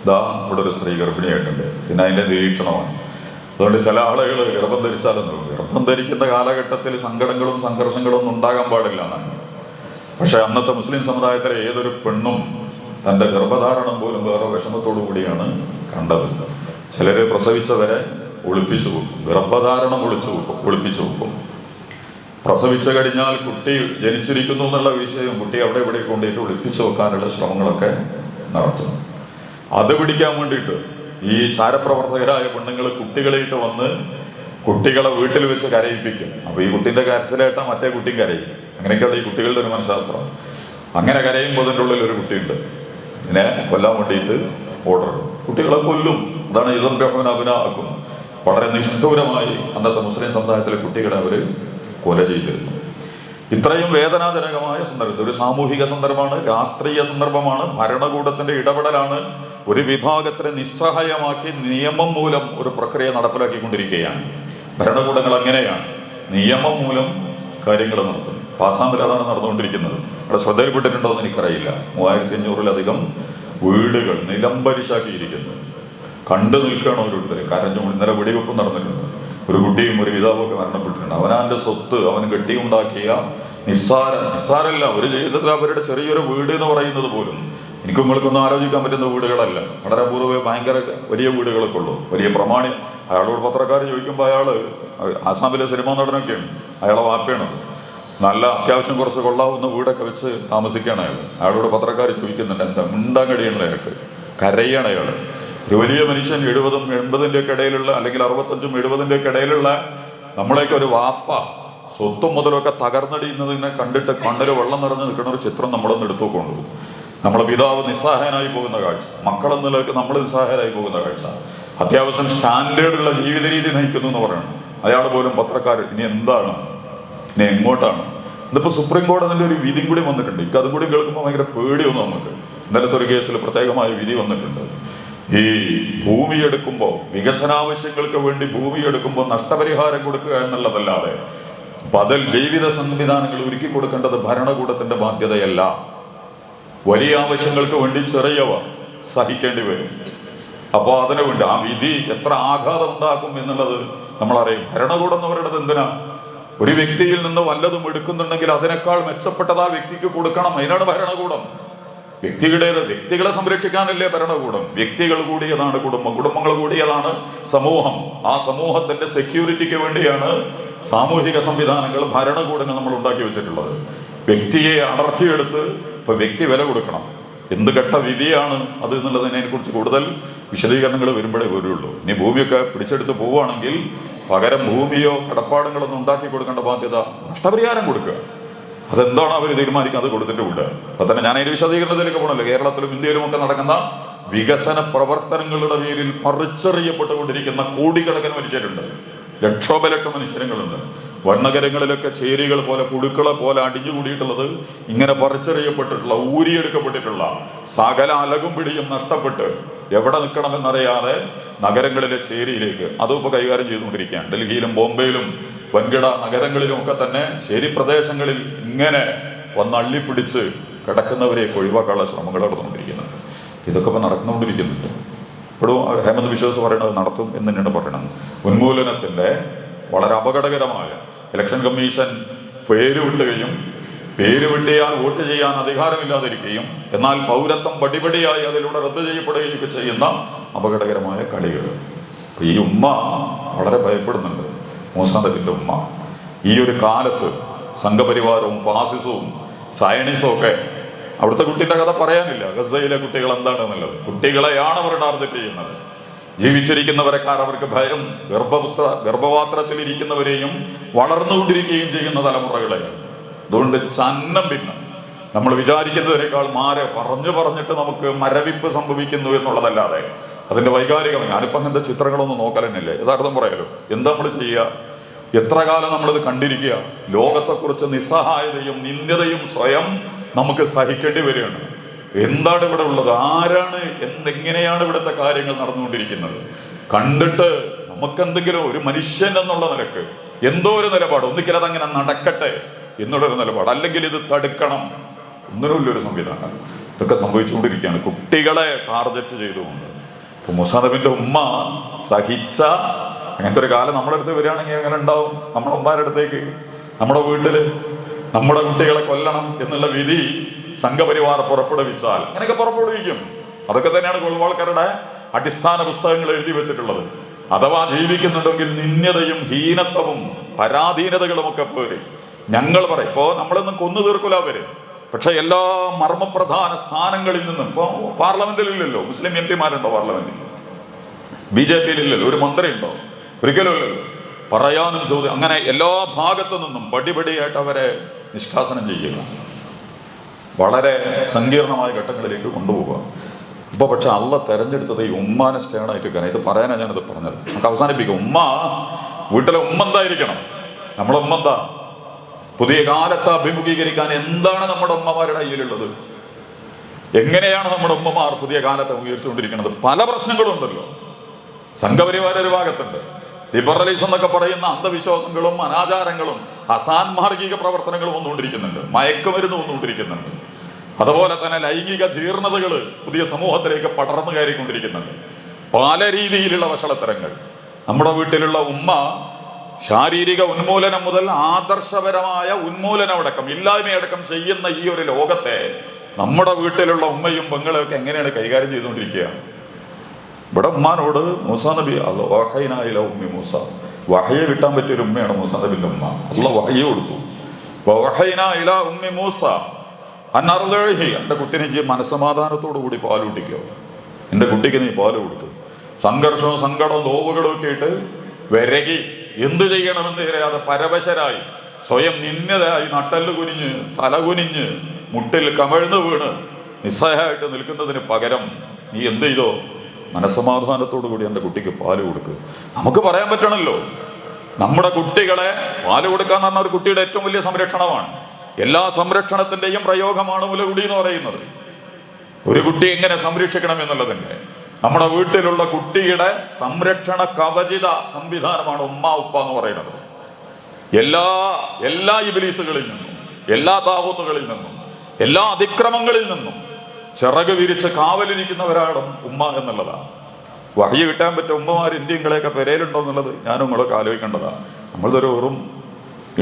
ദാ ഇവിടെ ഒരു സ്ത്രീ ഗർഭിണിയായിട്ടുണ്ട്. പിന്നെ അതിന്റെ നിരീക്ഷണമാണ്. അതുകൊണ്ട് ചില ആളുകൾ ഗർഭം ധരിച്ചാലെന്ന് ഗർഭം ധരിക്കുന്ന കാലഘട്ടത്തിൽ സങ്കടങ്ങളും സംഘർഷങ്ങളും ഒന്നും ഉണ്ടാകാൻ പാടില്ല എന്നാണ്. പക്ഷെ അന്നത്തെ മുസ്ലിം സമുദായത്തിലെ ഏതൊരു പെണ്ണും തന്റെ ഗർഭധാരണം പോലും വേറെ വിഷമത്തോടു കൂടിയാണ് കണ്ടത്. ചിലർ പ്രസവിച്ചവരെ ഒളിപ്പിച്ചു വെക്കും. ഗർഭധാരണം ഒളിച്ചു വെക്കും ഒളിപ്പിച്ചു വെക്കും. പ്രസവിച്ചു കഴിഞ്ഞാൽ കുട്ടി ജനിച്ചിരിക്കുന്നു എന്നുള്ള വിഷയം കുട്ടി അവിടെ ഇവിടെ കൊണ്ടുപോയിട്ട് ഒളിപ്പിച്ചു വെക്കാനുള്ള ശ്രമങ്ങളൊക്കെ നടത്തുന്നു. അത് പിടിക്കാൻ വേണ്ടിയിട്ട് ഈ ചാരപ്രവർത്തകരായ പെണ്ണുങ്ങൾ കുട്ടികളായിട്ട് വന്ന് കുട്ടികളെ വീട്ടിൽ വെച്ച് കരയിപ്പിക്കും. അപ്പൊ ഈ കുട്ടിന്റെ കരച്ചിലേട്ടാ മറ്റേ കുട്ടിയും കരയും. അങ്ങനെയൊക്കെയുള്ള ഈ കുട്ടികളുടെ ഒരു മനഃശാസ്ത്രം. അങ്ങനെ കരയുമ്പോൾ അതിന്റെ ഉള്ളിൽ ഒരു കുട്ടിയുണ്ട്. ഇതിനെ കൊല്ലാൻ വേണ്ടിയിട്ട് ഓർഡർ കുട്ടികളെ കൊല്ലും. അതാണ് ഇതം ബഹുവിന് അഭിനാക്കും വളരെ നിഷ്ഠൂരമായി അന്നത്തെ മുസ്ലിം സമുദായത്തിലെ കുട്ടികളെ അവർ കൊല ചെയ്തിരുന്നു. ഇത്രയും വേദനാജനകമായ സന്ദർഭം ഒരു സാമൂഹിക സന്ദർഭമാണ് രാഷ്ട്രീയ സന്ദർഭമാണ് ഭരണകൂടത്തിന്റെ ഇടപെടലാണ് ഒരു വിഭാഗത്തെ നിസ്സഹായമാക്കി നിയമം മൂലം ഒരു പ്രക്രിയ നടപ്പിലാക്കിക്കൊണ്ടിരിക്കുകയാണ്. ഭരണകൂടങ്ങൾ അങ്ങനെയാണ് നിയമം മൂലം കാര്യങ്ങൾ നടത്തും പാസാമ്പിൽ അതാണ് നടന്നുകൊണ്ടിരിക്കുന്നത്? അവിടെ ശ്രദ്ധയിൽപ്പെട്ടിട്ടുണ്ടോ എന്ന് എനിക്കറിയില്ല. മൂവായിരത്തി അഞ്ഞൂറിലധികം വീടുകൾ നിലംപരിശാക്കിയിരിക്കുന്നു. കണ്ടു നിൽക്കണം ഓരോരുത്തർ കരഞ്ഞു ഇന്നലെ വെടിവെപ്പ് നടന്നിട്ടുണ്ട്. ഒരു കുട്ടിയും ഒരു പിതാവും ഒക്കെ മരണപ്പെട്ടിട്ടുണ്ട് അവനാന്റെ സ്വത്ത് അവൻ കെട്ടിയുണ്ടാക്കിയ നിസ്സാര നിസ്സാരല്ല ഒരു ജീവിതത്തിൽ അവരുടെ ചെറിയൊരു വീട് എന്ന് പറയുന്നത് പോലും എനിക്ക് നിങ്ങൾക്കൊന്നും ആലോചിക്കാൻ പറ്റുന്ന വീടുകളല്ല. വളരെ പൂർവമേ ഭയങ്കര വലിയ വീടുകളൊക്കെ ഉള്ളൂ. വലിയ പ്രമാണി അയാളോട് പത്രക്കാർ ചോദിക്കുമ്പോൾ അയാൾ ആസാമിലെ സിനിമാ നടനൊക്കെയാണ്. അയാളെ വാപ്പയാണ് നല്ല അത്യാവശ്യം കുറച്ച് കൊള്ളാവുന്ന വീടൊക്കെ വെച്ച് താമസിക്കുകയാണ് അയാൾ അയാളോട് പത്രക്കാർ ചോദിക്കുന്നുണ്ട് എന്താ മിണ്ടാൻ കഴിയണല്ലോ അയാൾക്ക്? കരയാണ് അയാൾ ഒരു വലിയ മനുഷ്യൻ എഴുപതും എൺപതിന്റെ ഇടയിലുള്ള അല്ലെങ്കിൽ അറുപത്തഞ്ചും എഴുപതിന്റെ ഇടയിലുള്ള നമ്മളെയൊക്കെ ഒരു വാപ്പ സ്വത്തും മുതലൊക്കെ തകർന്നടിയുന്നതിനെ കണ്ടിട്ട് കണ്ണിൽ വെള്ളം നിറഞ്ഞു നിൽക്കുന്ന ഒരു ചിത്രം നമ്മളൊന്ന് എടുത്തു കൊണ്ടു നമ്മുടെ പിതാവ് നിസ്സഹായനായി പോകുന്ന കാഴ്ച. മക്കളെന്ന നമ്മൾ നിസ്സഹായരായി പോകുന്ന കാഴ്ച. അത്യാവശ്യം സ്റ്റാൻഡേർഡുള്ള ജീവിത രീതി നയിക്കുന്നു എന്ന് പറയണം. അയാൾ പോലും പത്രക്കാരൻ. ഇനി എന്താണ്? ഇനി എങ്ങോട്ടാണ്? ഇന്നിപ്പോൾ സുപ്രീം കോടതിന്റെ ഒരു വിധി കൂടി വന്നിട്ടുണ്ട്. ഇക്കതും കൂടി കേൾക്കുമ്പോൾ ഭയങ്കര പേടിയൊന്നും നമുക്ക്. ഇന്നലത്തെ ഒരു കേസിൽ പ്രത്യേകമായ വിധി വന്നിട്ടുണ്ട്. ഈ ഭൂമി എടുക്കുമ്പോൾ വികസനാവശ്യങ്ങൾക്ക് വേണ്ടി ഭൂമി എടുക്കുമ്പോൾ നഷ്ടപരിഹാരം കൊടുക്കുക എന്നുള്ളതല്ലാതെ ബദൽ ജീവിത സംവിധാനങ്ങൾ ഒരുക്കി കൊടുക്കേണ്ടത് ഭരണകൂടത്തിന്റെ ബാധ്യതയല്ല. വലിയ ആവശ്യങ്ങൾക്ക് വേണ്ടി ചെറിയവ സഹിക്കേണ്ടി വരും. അപ്പോൾ അതിനു വേണ്ടി ആ വിധി എത്ര ആഘാതം ഉണ്ടാക്കും എന്നുള്ളത് നമ്മളറിയും. ഭരണകൂടം എന്ന് പറയുന്നത് എന്തിനാ? ഒരു വ്യക്തിയിൽ നിന്ന് വല്ലതും എടുക്കുന്നുണ്ടെങ്കിൽ അതിനേക്കാൾ മെച്ചപ്പെട്ടത് ആ വ്യക്തിക്ക് കൊടുക്കണം. അതിനാണ് ഭരണകൂടം. വ്യക്തികളുടേത് വ്യക്തികളെ സംരക്ഷിക്കാനല്ലേ ഭരണകൂടം? വ്യക്തികൾ കൂടിയതാണ് കുടുംബം. കുടുംബങ്ങൾ കൂടിയതാണ് സമൂഹം. ആ സമൂഹത്തിന്റെ സെക്യൂരിറ്റിക്ക് വേണ്ടിയാണ് സാമൂഹിക സംവിധാനങ്ങൾ ഭരണകൂടങ്ങൾ നമ്മൾ ഉണ്ടാക്കി വെച്ചിട്ടുള്ളത്. വ്യക്തിയെ അടർത്തിയെടുത്ത് ഇപ്പൊ വ്യക്തി വില കൊടുക്കണം. എന്ത് ഘട്ട വിധിയാണ് അത് എന്നുള്ളതിനെ കുറിച്ച് കൂടുതൽ വിശദീകരണങ്ങൾ വരുമ്പോഴേ വരുള്ളൂ. ഇനി ഭൂമിയൊക്കെ പിടിച്ചെടുത്ത് പോവുകയാണെങ്കിൽ പകരം ഭൂമിയോ കടപ്പാടുകളൊന്നും ഉണ്ടാക്കി കൊടുക്കേണ്ട ബാധ്യത നഷ്ടപരിഹാരം കൊടുക്കുക. അതെന്താണ് അവർ തീരുമാനിക്കുക അത് കൊടുത്തിട്ട് വിടുക അപ്പൊ തന്നെ ഞാൻ അതിന്റെ വിശദീകരണത്തിലേക്ക് പോകണല്ലോ കേരളത്തിലും ഇന്ത്യയിലും ഒക്കെ നടക്കുന്ന വികസന പ്രവർത്തനങ്ങളുടെ പേരിൽ പറിച്ചെറിയപ്പെട്ടുകൊണ്ടിരിക്കുന്ന കോടിക്കണക്കിന് മനുഷ്യരുണ്ട്. ലക്ഷോപലക്ഷം മനുഷ്യരുകളുണ്ട് വണ്ണകരങ്ങളിലൊക്കെ ചേരികൾ പോലെ പുഴുക്കളെ പോലെ അടിഞ്ഞുകൂടിയിട്ടുള്ളത് ഇങ്ങനെ പറിച്ചെറിയപ്പെട്ടിട്ടുള്ള ഊരിയെടുക്കപ്പെട്ടിട്ടുള്ള സകല അലകും പിടിയും നഷ്ടപ്പെട്ട് എവിടെ നിൽക്കണമെന്നറിയാതെ നഗരങ്ങളിലെ ചേരിയിലേക്ക്. അതും ഇപ്പോൾ കൈകാര്യം ചെയ്തുകൊണ്ടിരിക്കുകയാണ്. ഡൽഹിയിലും ബോംബെയിലും വൻകിട നഗരങ്ങളിലും ഒക്കെ തന്നെ ചേരി പ്രദേശങ്ങളിൽ ഇങ്ങനെ വന്ന് അള്ളിപ്പിടിച്ച് കിടക്കുന്നവരെ ഒഴിവാക്കാനുള്ള ശ്രമങ്ങൾ നടന്നുകൊണ്ടിരിക്കുന്നുണ്ട്. ഇതൊക്കെ ഇപ്പോൾ നടന്നുകൊണ്ടിരിക്കുന്നുണ്ട്. ഇപ്പോഴും ഹേമന്ത് വിശ്വാസ് പറയുന്നത് നടത്തും എന്ന് തന്നെയാണ് പറയുന്നത് ഉന്മൂലനത്തിന്റെ വളരെ അപകടകരമായ ഇലക്ഷൻ കമ്മീഷൻ പേര് വിട്ടുകയും പേര് വിട്ടിയാൽ വോട്ട് ചെയ്യാൻ അധികാരമില്ലാതിരിക്കുകയും എന്നാൽ പൗരത്വം പടിപടിയായി അതിലൂടെ റദ്ദ് ചെയ്യപ്പെടുകയും ഒക്കെ ചെയ്യുന്ന അപകടകരമായ കളികൾ. ഈ ഉമ്മ വളരെ ഭയപ്പെടുന്നുണ്ട്. മൂസാദബിന്റെ ഉമ്മ. ഈ ഒരു കാലത്ത് സംഘപരിവാരവും ഫാസിസവും സയനിസവും ഒക്കെ അവിടുത്തെ കുട്ടിയുടെ കഥ പറയാനില്ല. ഗസയിലെ കുട്ടികൾ എന്താണെന്നുള്ളത്. കുട്ടികളെയാണ് അവർ ടാർഗറ്റ് ചെയ്യുന്നത്. ജീവിച്ചിരിക്കുന്നവരെക്കാർ അവർക്ക് ഭയം ഗർഭപുത്ര ഗർഭപാത്രത്തിൽ ഇരിക്കുന്നവരെയും വളർന്നുകൊണ്ടിരിക്കുകയും ചെയ്യുന്ന തലമുറകളെ. അതുകൊണ്ട് ചന്നം ഭിന്നം. നമ്മൾ വിചാരിക്കുന്നതിനേക്കാൾ മാരെ പറഞ്ഞു പറഞ്ഞിട്ട് നമുക്ക് മരവിപ്പ് സംഭവിക്കുന്നു എന്നുള്ളതല്ലാതെ അതിന്റെ വൈകാരികം ഞാനിപ്പം അങ്ങനത്തെ ചിത്രങ്ങളൊന്നും നോക്കലെന്നില്ല യഥാർത്ഥം പറയാലോ. എന്താ നമ്മൾ ചെയ്യുക എത്ര കാലം നമ്മളിത് കണ്ടിരിക്കുക? ലോകത്തെക്കുറിച്ച് നിസ്സഹായതയും നിന്ദ്യതയും സ്വയം നമുക്ക് സഹിക്കേണ്ടി വരികയാണ്. എന്താണ് ഇവിടെ ഉള്ളത്? ആരാണ് എന്തെങ്ങനെയാണ് ഇവിടുത്തെ കാര്യങ്ങൾ നടന്നുകൊണ്ടിരിക്കുന്നത്? കണ്ടിട്ട് നമുക്കെന്തെങ്കിലും ഒരു മനുഷ്യൻ എന്നുള്ള നിലയ്ക്ക് എന്തോ ഒരു നിലപാട്. ഒന്നിക്കലത് അങ്ങനെ നടക്കട്ടെ. എന്നുള്ളൊരു നിലപാട്. അല്ലെങ്കിൽ ഇത് തടുക്കണം. ഒന്നിനുമില്ലൊരു സംവിധാനം. ഇതൊക്കെ സംഭവിച്ചുകൊണ്ടിരിക്കുകയാണ്. കുട്ടികളെ ടാർഗറ്റ് ചെയ്തുകൊണ്ട്. ഇപ്പൊ മുസാദബിന്റെ ഉമ്മ സഹിച്ച അങ്ങനത്തെ ഒരു കാലം നമ്മുടെ അടുത്ത് വരികയാണെങ്കിൽ എങ്ങനെ ഉണ്ടാവും? നമ്മുടെ ഉമ്മാരുടെ അടുത്തേക്ക്. നമ്മുടെ വീട്ടിൽ നമ്മുടെ കുട്ടികളെ കൊല്ലണം എന്നുള്ള വിധി സംഘപരിവാർ പുറപ്പെടുവിച്ചാൽ അങ്ങനെയൊക്കെ പുറപ്പെടുവിക്കും. അതൊക്കെ തന്നെയാണ് ഗോൾവാൾക്കറുടെ അടിസ്ഥാന പുസ്തകങ്ങൾ എഴുതി വെച്ചിട്ടുള്ളത്. അഥവാ ജീവിക്കുന്നുണ്ടെങ്കിൽ നിന്യതയും ഹീനത്വവും പരാധീനതകളും ഒക്കെ പേര്. ഞങ്ങൾ പറയും ഇപ്പോ നമ്മളൊന്നും കൊന്നു തീർക്കൂല അവർ. പക്ഷെ എല്ലാ മർമ്മപ്രധാന സ്ഥാനങ്ങളിൽ നിന്നും ഇപ്പോൾ പാർലമെന്റിൽ ഇല്ലല്ലോ മുസ്ലിം എം പിമാരുണ്ടോ പാർലമെന്റിൽ? ബി ജെ പിയിൽ ഇല്ലല്ലോ ഒരു മന്ത്രി ഉണ്ടോ ഒരിക്കലും ഇല്ലല്ലോ. പറയാനും ചോദ്യം അങ്ങനെ എല്ലാ ഭാഗത്തു നിന്നും പടിപടിയായിട്ട് അവരെ നിഷ്കാസനം ചെയ്യുക. വളരെ സങ്കീർണമായ ഘട്ടങ്ങളിലേക്ക് കൊണ്ടുപോകുക ഇപ്പോൾ പക്ഷെ അള്ള തെരഞ്ഞെടുത്തത് ഈ ഉമ്മാനെ സ്റ്റേണായിട്ട് കാരണം ഇത് പറയാനാണ് ഞാനിത് പറഞ്ഞത്. നമുക്ക് അവസാനിപ്പിക്കും. ഉമ്മ വീട്ടിലെ ഉമ്മ എന്തായിരിക്കണം? നമ്മളെ ഉമ്മ എന്താ? പുതിയ കാലത്തെ അഭിമുഖീകരിക്കാൻ എന്താണ് നമ്മുടെ ഉമ്മമാരുടെ കയ്യിലുള്ളത്? എങ്ങനെയാണ് നമ്മുടെ ഉമ്മമാർ പുതിയ കാലത്തെ ഉയർച്ചുകൊണ്ടിരിക്കുന്നത് പല പ്രശ്നങ്ങളുണ്ടല്ലോ. സംഘപരിവാര ഒരു ഭാഗത്തുണ്ട്. ലിബറലിസം എന്നൊക്കെ പറയുന്ന അന്ധവിശ്വാസങ്ങളും അനാചാരങ്ങളും അസാൻമാർഗിക പ്രവർത്തനങ്ങളും വന്നുകൊണ്ടിരിക്കുന്നുണ്ട്. മയക്കുമരുന്ന് വന്നുകൊണ്ടിരിക്കുന്നുണ്ട്. അതുപോലെ തന്നെ ലൈംഗിക ജീർണതകൾ പുതിയ സമൂഹത്തിലേക്ക് പടർന്നു കയറിക്കൊണ്ടിരിക്കുന്നുണ്ട്. പല രീതിയിലുള്ള വഷളത്തരങ്ങൾ. നമ്മുടെ വീട്ടിലുള്ള ഉമ്മ
ശാരീരിക ഉന്മൂലനം മുതൽ ആദർശപരമായ ഉന്മൂലനമടക്കം ഇല്ലായ്മയടക്കം ചെയ്യുന്ന ഈ ഒരു ലോകത്തെ നമ്മുടെ വീട്ടിലുള്ള ഉമ്മയും പെങ്ങളെയൊക്കെ എങ്ങനെയാണ് കൈകാര്യം ചെയ്തുകൊണ്ടിരിക്കുക? ഇവിടെ ഉമ്മാനോട് മൂസ നബി അല്ല വഹൈനായില്ല ഉമ്മി മൂസ. വഹയെ കിട്ടാൻ പറ്റിയ ഒരു ഉമ്മയാണ് മൂസ നബിന്റെ ഉമ്മ. അല്ല വഹയെ കൊടുത്തു. വഹൈനായില ഉമ്മി മൂസ. അന്നറുതഴി എന്റെ കുട്ടിനെ ചെയ്യും മനസ്സമാധാനത്തോടു കൂടി പാൽ കുട്ടിക്കോ എന്റെ കുട്ടിക്ക് നീ പാൽ കൊടുത്തു. സംഘർഷവും സങ്കടവും നോവുകളും ഒക്കെ ഇട്ട് വിരകി എന്തു ചെയ്യണമെന്ന് അറിയാതെ പരവശരായി സ്വയം നിന്നതായി നട്ടൽ കുനിഞ്ഞ് തല കുനിഞ്ഞ് മുട്ടിൽ കമഴ്ന്നു വീണ് നിസ്സഹായിട്ട് നിൽക്കുന്നതിന് പകരം നീ എന്ത് ചെയ്തോ? മനസ്സമാധാനത്തോടു കൂടി എന്റെ കുട്ടിക്ക് പാൽ കൊടുക്കുക നമുക്ക് പറയാൻ പറ്റണല്ലോ. നമ്മുടെ കുട്ടികളെ പാൽ കൊടുക്കുക എന്ന് പറഞ്ഞ ഒരു കുട്ടിയുടെ ഏറ്റവും വലിയ സംരക്ഷണമാണ്. എല്ലാ സംരക്ഷണത്തിന്റെയും പ്രയോഗമാണ് മുലകുടി എന്ന് പറയുന്നത്. ഒരു കുട്ടി എങ്ങനെ സംരക്ഷിക്കണം എന്നുള്ളതിന്റെ നമ്മുടെ വീട്ടിലുള്ള കുട്ടിയുടെ സംരക്ഷണ കവചിത സംവിധാനമാണ് ഉമ്മ ഉപ്പ എന്ന് പറയുന്നത്. എല്ലാ എല്ലാ ഇബിലീസുകളിൽ നിന്നും എല്ലാ താപത്തുകളിൽ നിന്നും എല്ലാ അതിക്രമങ്ങളിൽ നിന്നും ചിറക് വിരിച്ച് കാവലിരിക്കുന്നവരാണ് ഉമ്മ എന്നുള്ളതാണ്. വഹി കിട്ടാൻ പറ്റിയ ഉമ്മമാർ ഇന്ത്യങ്ങളെയൊക്കെ പെരയിലുണ്ടോ എന്നുള്ളത് ഞാനും നിങ്ങളൊക്കെ ആലോചിക്കേണ്ടതാണ് നമ്മളിതൊരു വെറും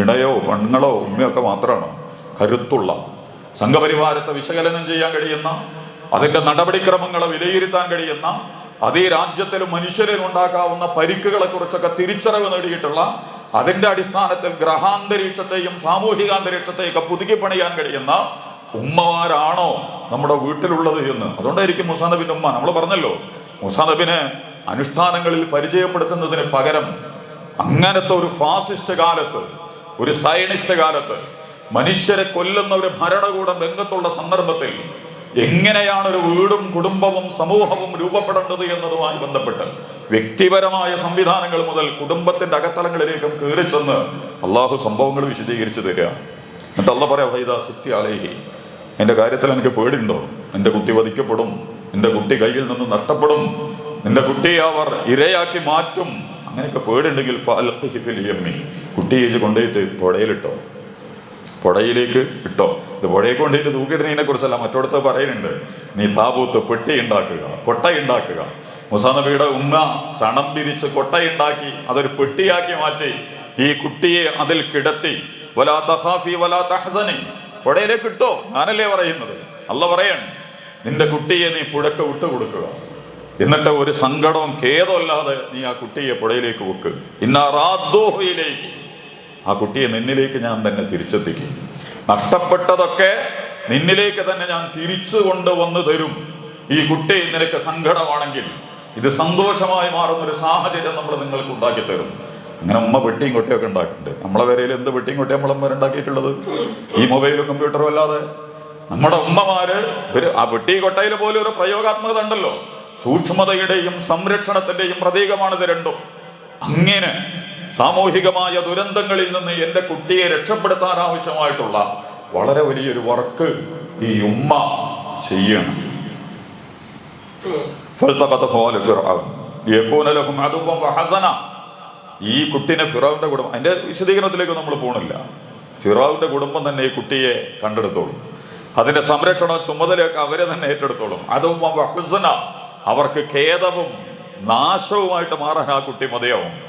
ഇണയോ പെണ്ണുങ്ങളോ ഉമ്മയൊക്കെ മാത്രമാണ് കരുത്തുള്ള സംഘപരിവാരത്തെ വിശകലനം ചെയ്യാൻ കഴിയുന്ന അതിന്റെ നടപടിക്രമങ്ങളെ വിലയിരുത്താൻ കഴിയുന്ന അതേ രാജ്യത്തിലും മനുഷ്യരിൽ ഉണ്ടാക്കാവുന്ന പരിക്കുകളെ കുറിച്ചൊക്കെ തിരിച്ചറിവ് നേടിയിട്ടുള്ള അതിന്റെ അടിസ്ഥാനത്തിൽ ഗ്രഹാന്തരീക്ഷത്തെയും സാമൂഹികാന്തരീക്ഷത്തെയും ഒക്കെ പുതുക്കി പണിയാൻ കഴിയുന്ന ഉമ്മമാരാണോ നമ്മുടെ വീട്ടിലുള്ളത് എന്ന്. അതുകൊണ്ടായിരിക്കും മുസാനബിന്റെ ഉമ്മ. നമ്മൾ പറഞ്ഞല്ലോ മുസാനബിനെ അനുഷ്ഠാനങ്ങളിൽ പരിചയപ്പെടുത്തുന്നതിന് പകരം അങ്ങനത്തെ ഒരു ഫാസിസ്റ്റ് കാലത്ത് ഒരു സയനിസ്റ്റ് കാലത്ത് മനുഷ്യരെ കൊല്ലുന്ന ഒരു ഭരണകൂടം രംഗത്തുള്ള സന്ദർഭത്തിൽ എങ്ങനെയാണ് ഒരു വീടും കുടുംബവും സമൂഹവും രൂപപ്പെടേണ്ടത് എന്നതുമായി ബന്ധപ്പെട്ട് വ്യക്തിപരമായ സംവിധാനങ്ങൾ മുതൽ കുടുംബത്തിന്റെ അകത്തലങ്ങളിലേക്കും കയറി ചെന്ന് അള്ളാഹു സംഭവങ്ങൾ വിശദീകരിച്ചു തരിക. എന്നിട്ട് അല്ല പറയാം വൈദാ സുത്തി അലേഹി. എന്റെ കാര്യത്തിൽ എനിക്ക് പേടിയുണ്ടോ? എന്റെ കുട്ടി വധിക്കപ്പെടും എന്റെ കുട്ടി കയ്യിൽ നിന്ന് നഷ്ടപ്പെടും നിന്റെ കുട്ടിയെ അവർ ഇരയാക്കി മാറ്റും. അങ്ങനെയൊക്കെ യമ്മി. കുട്ടിയെ കൊണ്ടുപോയിട്ട് പുഴയിലിട്ടോ. പുഴയിലേക്ക് ഇട്ടോ. ഇത് പുഴയെ കൊണ്ടിട്ട് തൂക്കിയിടുന്നതിനെ കുറിച്ചല്ല മറ്റോടത്ത് പറയുന്നുണ്ട്. നീ താപൂത്ത് പെട്ടി ഉണ്ടാക്കുക കൊട്ട ഉണ്ടാക്കുക മുസാനബിയുടെ ഉമ്മ സണം പിരിച്ച് കൊട്ടയുണ്ടാക്കി അതൊരു പെട്ടിയാക്കി മാറ്റി ഈ കുട്ടിയെ അതിൽ കിടത്തി വലാ തഹാഫി വലാ തഹസനി. പുഴയിലേക്ക് ഇട്ടോ. ഞാനല്ലേ പറയുന്നത്? അല്ല പറയണം. നിന്റെ കുട്ടിയെ നീ പുഴക്ക് വിട്ടു കൊടുക്കുക. എന്നിട്ട് ഒരു സങ്കടവും ഖേദമല്ലാതെ നീ ആ കുട്ടിയെ പുഴയിലേക്ക് വെക്ക്. ഇന്നാറാദ്ദോഹയിലേക്ക് ആ കുട്ടിയെ നിന്നിലേക്ക് ഞാൻ തന്നെ തിരിച്ചെത്തിക്കും. നഷ്ടപ്പെട്ടതൊക്കെ നിന്നിലേക്ക് തന്നെ ഞാൻ തിരിച്ചു കൊണ്ടുവന്ന് തരും. ഈ കുട്ടി നിനക്ക് സങ്കടമാണെങ്കിൽ ഇത് സന്തോഷമായി മാറുന്ന ഒരു സാഹചര്യം നമ്മൾ നിങ്ങൾക്ക് ഉണ്ടാക്കി തരും അങ്ങനെ ഉമ്മ വെട്ടിയും കുട്ടിയൊക്കെ ഉണ്ടാക്കിയിട്ടുണ്ട് നമ്മളെ വരയിൽ എന്ത് വെട്ടിയും കുട്ടിയും നമ്മളമ്മ ഉണ്ടാക്കിയിട്ടുള്ളത്? ഈ മൊബൈലും കമ്പ്യൂട്ടറും അല്ലാതെ. നമ്മുടെ ഉമ്മമാര് ആ വെട്ടി കൊട്ടയിൽ പോലും ഒരു പ്രയോഗാത്മകത ഉണ്ടല്ലോ. സൂക്ഷ്മതയുടെയും സംരക്ഷണത്തിന്റെയും പ്രതീകമാണ് ഇത് രണ്ടും. അങ്ങനെ സാമൂഹികമായ ദുരന്തങ്ങളിൽ നിന്ന് എന്റെ കുട്ടിയെ രക്ഷപ്പെടുത്താൻ ആവശ്യമായിട്ടുള്ള വളരെ വലിയൊരു വർക്ക് ഈ ഉമ്മ ചെയ്യണം. ഈ കുട്ടിനെ ഫിറാവിന്റെ കുടുംബം അതിന്റെ വിശദീകരണത്തിലേക്ക് നമ്മൾ പോണില്ല. ഫിറാവിന്റെ കുടുംബം തന്നെ ഈ കുട്ടിയെ കണ്ടെടുത്തോളും. അതിന്റെ സംരക്ഷണ ചുമതലയൊക്കെ അവരെ തന്നെ ഏറ്റെടുത്തോളും. അതും അവർക്ക് ഖേദവും നാശവുമായിട്ട് മാറാൻ ആ കുട്ടി മതിയാവും.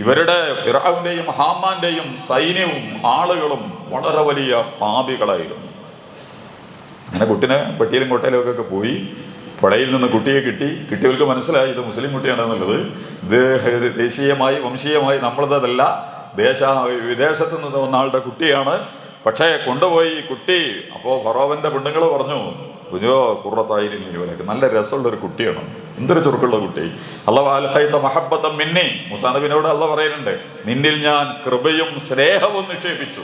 ഇവരുടെ ഫിറാവിന്റെയും ഹാമാന്റെയും സൈന്യവും ആളുകളും വളരെ വലിയ പാപികളായിരുന്നു. അങ്ങനെ കുട്ടിനെ പെട്ടിയിലും കൊട്ടയിലും പോയി. പുഴയിൽ നിന്ന് കുട്ടിയെ കിട്ടി. കിട്ടിയവർക്ക് മനസ്സിലായി ഇത് മുസ്ലിം കുട്ടിയാണെന്നുള്ളത്. ദേശീയമായി വംശീയമായി നമ്മളതല്ല. ദേശ വിദേശത്ത് നിന്ന് വന്ന ആളുടെ കുട്ടിയാണ്. പക്ഷേ കൊണ്ടുപോയി കുട്ടി. അപ്പോൾ ഫറോവന്റെ പെണ്ണുങ്ങൾ പറഞ്ഞു കുഞ്ഞോ കുറത്തായിരുന്നു ഇവനൊക്കെ. നല്ല രസമുള്ള ഒരു കുട്ടിയാണ്. എന്തൊരു ചുരുക്കുള്ള കുട്ടി. അള്ളാഹ് മഹബത്തം മിന്നി. മുസാനബിനോട് അള്ള പറയുന്നുണ്ട് നിന്നിൽ ഞാൻ കൃപയും സ്നേഹവും നിക്ഷേപിച്ചു.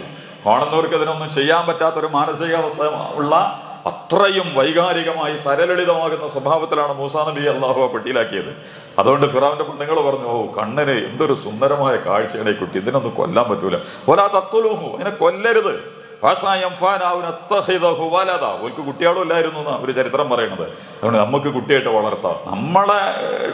കാണുന്നവർക്ക് അതിനൊന്നും ചെയ്യാൻ പറ്റാത്തൊരു മാനസികാവസ്ഥ ഉള്ള അത്രയും വൈകാരികമായി തരലളിതമാകുന്ന സ്വഭാവത്തിലാണ് മൂസാ നബി അള്ളാഹു പെട്ടിയിലാക്കിയത്. അതുകൊണ്ട് ഫിറാവിന്റെ പെണ്ണുങ്ങൾ പറഞ്ഞു ഓ കണ്ണിന് എന്തൊരു സുന്ദരമായ കാഴ്ചയാണ് ഈ കുട്ടി. ഇതിനൊന്നും കൊല്ലാൻ പറ്റൂല. ഒരാ തത്വലോഹു അതിനെ കൊല്ലരുത്. ഓർക്ക് കുട്ടിയാടും ഇല്ലായിരുന്നു എന്നാ ഒരു ചരിത്രം പറയുന്നത് അതുകൊണ്ട് നമുക്ക് കുട്ടിയായിട്ട് വളർത്താം. നമ്മളെ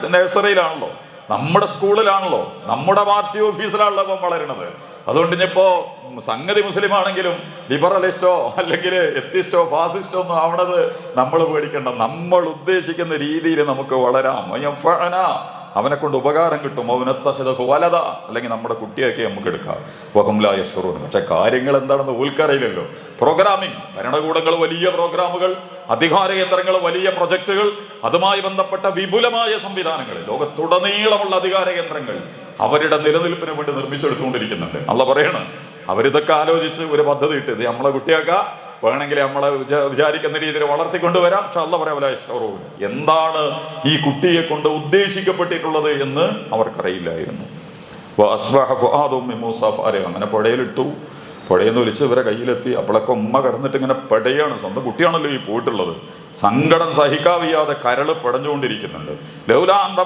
നഴ്സറിയിലാണല്ലോ. നമ്മുടെ സ്കൂളിലാണല്ലോ. നമ്മുടെ പാർട്ടി ഓഫീസിലാണല്ലോ ഇപ്പം വളരുന്നത് അതുകൊണ്ട് ഇനിയിപ്പോ സംഗതി മുസ്ലിം ആണെങ്കിലും ലിബറലിസ്റ്റോ അല്ലെങ്കിൽ എത്തിസ്റ്റോ ഫാസിസ്റ്റോ ഒന്നും ആവണത് നമ്മൾ പേടിക്കണ്ട. നമ്മൾ ഉദ്ദേശിക്കുന്ന രീതിയിൽ നമുക്ക് വളരാം. അവനെ കൊണ്ട് ഉപകാരം കിട്ടും. അവനത്തഹിത വലത അല്ലെങ്കിൽ നമ്മുടെ കുട്ടിയൊക്കെ നമുക്ക് എടുക്കാം. ബഹുംലായ ഷൊറൂൺ പക്ഷെ കാര്യങ്ങൾ എന്താണെന്ന് ഉൾക്കറിയില്ലല്ലോ. പ്രോഗ്രാമിംഗ് ഭരണകൂടങ്ങൾ വലിയ പ്രോഗ്രാമുകൾ അധികാര കേന്ദ്രങ്ങൾ വലിയ പ്രൊജക്ടുകൾ അതുമായി ബന്ധപ്പെട്ട വിപുലമായ സംവിധാനങ്ങൾ ലോകത്തുടനീളമുള്ള അധികാര കേന്ദ്രങ്ങൾ അവരുടെ നിലനിൽപ്പിന് വേണ്ടി നിർമ്മിച്ചെടുത്തുകൊണ്ടിരിക്കുന്നുണ്ട്. അല്ല പറയണ് അവരിതൊക്കെ ആലോചിച്ച് ഒരു പദ്ധതി ഇട്ട് ഇത് നമ്മളെ കുട്ടിയൊക്കെ വേണമെങ്കിൽ നമ്മളെ വിചാ- വിചാരിക്കുന്ന രീതിയിൽ വളർത്തിക്കൊണ്ടുവരാം. അള്ള പറയാ എന്താണ് ഈ കുട്ടിയെ കൊണ്ട് ഉദ്ദേശിക്കപ്പെട്ടിട്ടുള്ളത് എന്ന് അവർക്കറിയില്ലായിരുന്നു. അങ്ങനെ പുഴയിലിട്ടു. പുഴയിൽ നിന്ന് ഒലിച്ച് ഇവരെ കയ്യിലെത്തി. അപ്പോഴൊക്കെ ഉമ്മ കിടന്നിട്ട് ഇങ്ങനെ പടയാണ്. സ്വന്തം കുട്ടിയാണല്ലോ ഈ പോയിട്ടുള്ളത്. സങ്കടം സഹിക്കാവിയാതെ കരൾ പടഞ്ഞുകൊണ്ടിരിക്കുന്നുണ്ട്. ലൗലാൻ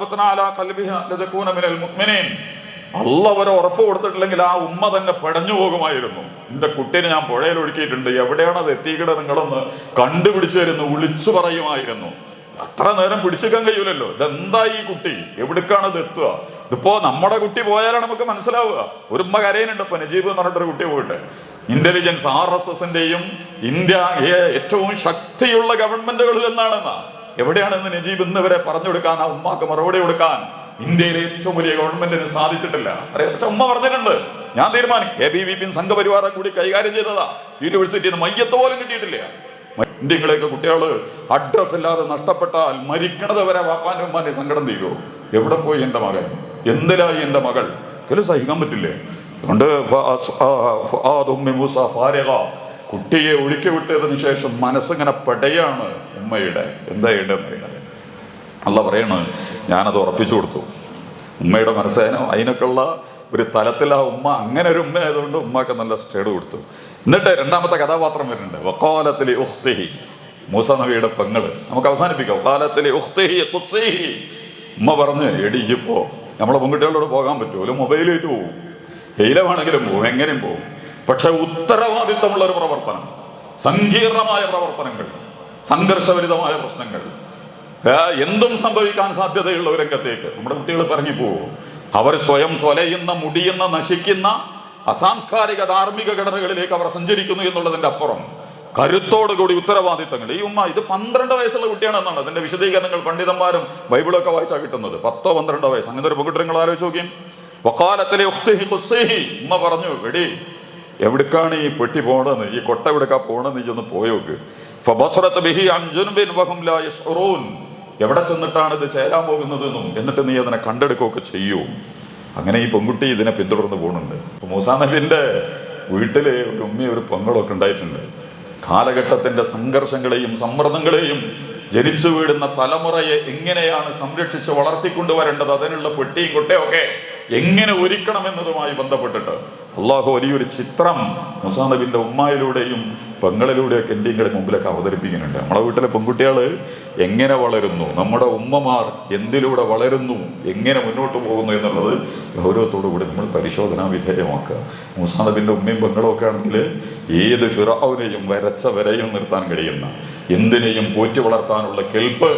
ഒരു ഉറപ്പ് കൊടുത്തിട്ടില്ലെങ്കിൽ ആ ഉമ്മ തന്നെ പടഞ്ഞു പോകുമായിരുന്നു. എന്റെ കുട്ടീനെ ഞാൻ പുഴയിൽ ഒഴുക്കിയിട്ടുണ്ട്. എവിടെയാണ് അത് എത്തിക്കണത് നിങ്ങളൊന്ന് കണ്ടുപിടിച്ചു തരുന്നു വിളിച്ചു പറയുമായിരുന്നു. അത്ര നേരം പിടിച്ചെടുക്കാൻ കഴിയൂലല്ലോ. ഇതെന്താ ഈ കുട്ടി? എവിടേക്കാണ് ഇത് എത്തുക? ഇതിപ്പോ നമ്മുടെ കുട്ടി പോയാലാണ് നമുക്ക് മനസ്സിലാവുക. ഒരു ഉമ്മ കരയുന്നുണ്ട്. ഇപ്പൊ നജീബ് എന്ന് പറഞ്ഞിട്ടൊരു കുട്ടി പോയിട്ട്. ഇന്റലിജൻസ് ആർ എസ് എസിന്റെയും ഇന്ത്യ ഏറ്റവും ശക്തിയുള്ള ഗവൺമെന്റുകളിൽ എന്നാണെന്നാ എവിടെയാണെന്ന് നജീബ് ഇന്ന് വരെ പറഞ്ഞു കൊടുക്കാൻ ആ ഉമ്മാക്ക് മറുപടി കൊടുക്കാൻ ഇന്ത്യയിലെ ഏറ്റവും വലിയ ഗവൺമെന്റിന് സാധിച്ചിട്ടില്ല. അറിയാം. പക്ഷെ ഉമ്മ പറഞ്ഞിട്ടുണ്ട്. ഞാൻ തീരുമാനിക്കും. എ ബി വി പി സംഘപരിവാരം കൂടി കൈകാര്യം ചെയ്തതാ. യൂണിവേഴ്സിറ്റിയിൽ നിന്ന് മയ്യത്ത് പോലും കിട്ടിയിട്ടില്ല. ഇന്ത്യങ്ങളെയൊക്കെ കുട്ടികൾ അഡ്രസ് ഇല്ലാതെ നഷ്ടപ്പെട്ടാൽ മരിക്കണത് വരെ വാപ്പാന്റെ ഉമ്മാന്റെ സങ്കടം തീരുമോ എവിടെ പോയി എന്റെ മകൻ? എന്തിലായി എന്റെ മകൾ? ഒരിക്കലും സഹിക്കാൻ പറ്റില്ലേ. അതുകൊണ്ട് കുട്ടിയെ ഒഴുക്കി വിട്ടതിന് ശേഷം മനസ്സിങ്ങനെ പെടയാണ് ഉമ്മയുടെ. എന്താ ഇടം? അല്ല പറയണ ഞാനത് ഉറപ്പിച്ചു കൊടുത്തു. ഉമ്മയുടെ മനസ്സേനോ അതിനൊക്കെയുള്ള ഒരു തലത്തിൽ ആ ഉമ്മ അങ്ങനെ ഒരു ഉമ്മ ആയതുകൊണ്ട് ഉമ്മക്ക് നല്ല സ്റ്റേഡ് കൊടുത്തു. എന്നിട്ട് രണ്ടാമത്തെ കഥാപാത്രം വരുന്നുണ്ട്. വക്കാലത്തിലെ ഉഹ്തിഹി മൂസ നബിയുടെ പെങ്ങൾ. നമുക്ക് അവസാനിപ്പിക്കാം. വക്കാലത്തിലെ ഉഹ്തിഹി കുസ്തിഹി ഉമ്മ പറഞ്ഞ് എടിയിപ്പോ നമ്മളെ പെൺകുട്ടികളോട് പോകാൻ പറ്റുമല്ലോ മൊബൈലിലേക്ക് പോകും ഹെയിലമാണെങ്കിലും പോകും എങ്ങനെയും പോകും പക്ഷെ ഉത്തരവാദിത്തമുള്ള ഒരു പ്രവർത്തനം സങ്കീർണമായ പ്രവർത്തനങ്ങൾ സംഘർഷഭരിതമായ പ്രശ്നങ്ങൾ എന്തും സംഭവിക്കാൻ സാധ്യതയുള്ള ഒരു രംഗത്തേക്ക്. നമ്മുടെ കുട്ടികൾ പറഞ്ഞു പോകും അവർ സ്വയം തൊലയുന്ന മുടിയുന്ന നശിക്കുന്ന അസാംസ്കാരിക ധാർമ്മിക ഘടനകളിലേക്ക് അവർ സഞ്ചരിക്കുന്നു എന്നുള്ളതിന്റെ അപ്പുറം കരുത്തോടുകൂടി ഉത്തരവാദിത്തങ്ങൾ. ഈ ഉമ്മ ഇത് പന്ത്രണ്ട് വയസ്സുള്ള കുട്ടിയാണെന്നാണ് അതിന്റെ വിശദീകരണങ്ങൾ പണ്ഡിതന്മാരും ബൈബിളൊക്കെ വായിച്ചാൽ കിട്ടുന്നത്. പത്തോ പന്ത്രണ്ടോ വയസ്സ്. അങ്ങനെ ഒരു പെൺകുട്ടി നിങ്ങൾ ആലോചിച്ച് നോക്കിയും. വക്കാലത്തിലെ ഉമ്മ പറഞ്ഞു എടി എവിടേക്കാണ് ഈ പെട്ടി പോണെന്ന് ഈ കൊട്ട എവിടേക്കാ പോണെന്ന് ചെന്ന് പോയോക്ക്. ബിഹി വഹും. എവിടെ ചെന്നിട്ടാണ് ഇത് ചേരാൻ പോകുന്നതെന്നും എന്നിട്ട് നീ അതിനെ കണ്ടെടുക്കുകയൊക്കെ ചെയ്യൂ. അങ്ങനെ ഈ പെൺകുട്ടി ഇതിനെ പിന്തുടർന്ന് പോകുന്നുണ്ട്. മൂസാ നബിന്റെ വീട്ടിൽ ഒരു ഉമ്മയും ഒരു പെങ്ങളൊക്കെ ഉണ്ടായിട്ടുണ്ട്. കാലഘട്ടത്തിന്റെ സംഘർഷങ്ങളെയും സമ്മർദ്ദങ്ങളെയും ജനിച്ചു വീടുന്ന തലമുറയെ എങ്ങനെയാണ് സംരക്ഷിച്ച് വളർത്തിക്കൊണ്ടുവരേണ്ടത്? അതിനുള്ള പെട്ടിയും ഒക്കെ എങ്ങനെ ഒരുക്കണം എന്നതുമായി ബന്ധപ്പെട്ടിട്ട് അള്ളാഹു വലിയൊരു ചിത്രം മുസാ നബിന്റെ ഉമ്മായിലൂടെയും പെങ്ങളിലൂടെയൊക്കെ എന്റെ ഇങ്ങളുടെ മുമ്പിലൊക്കെ അവതരിപ്പിക്കുന്നുണ്ട്. നമ്മളെ വീട്ടിലെ പെൺകുട്ടികൾ എങ്ങനെ വളരുന്നു? നമ്മുടെ ഉമ്മമാർ എന്തിലൂടെ വളരുന്നു? എങ്ങനെ മുന്നോട്ട് പോകുന്നു എന്നുള്ളത് ഗൗരവത്തോടു കൂടി നമ്മൾ പരിശോധനാ വിധേയമാക്കുക. മുസാ നബിന്റെ ഉമ്മയും പെങ്ങളും ഒക്കെ ആണെങ്കിൽ ഏത് ഫിറാവിനെയും വരച്ച വരയും നിർത്താൻ കഴിയുന്ന എന്തിനേയും പോറ്റി വളർത്താനുള്ള കെൽപ്പ്